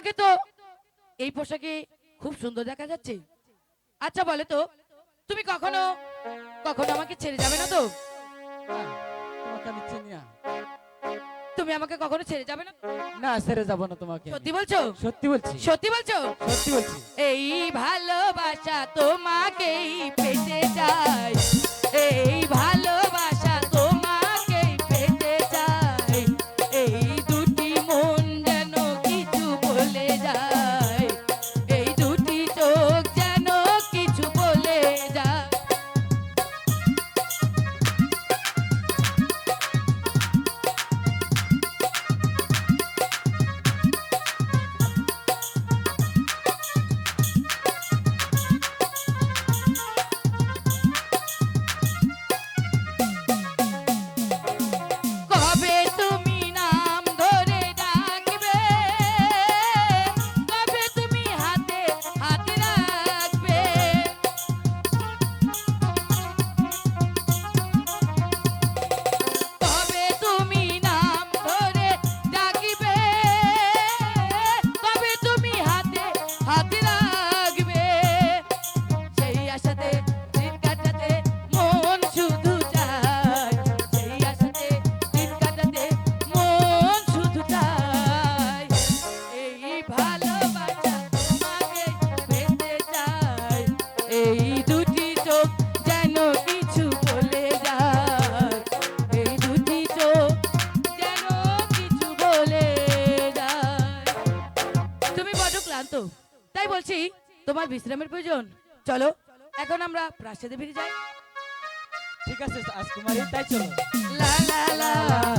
তোমাকে তো এই পোশাকে খুব সুন্দর দেখা যাচ্ছে। আচ্ছা বলে তো তুমি কখনো কখনো আমাকে ছেড়ে যাবে না তো? তুমি আমাকে কখনো ছেড়ে যাবে না? না ছেড়ে যাব না তোমাকে সত্যি বলছো? সত্যি বলছি। সত্যি বলছো? সত্যি বলছি। এই ভালোবাসা তোমাকেই পেতে চাই। এই ক্লান্ত তাই বলছি তোমার বিশ্রামের প্রয়োজন? চলো এখন আমরা প্রাসাদে ফিরে যাই। ঠিক আছে রাজকুমারী তাই চলো। লা লা লা।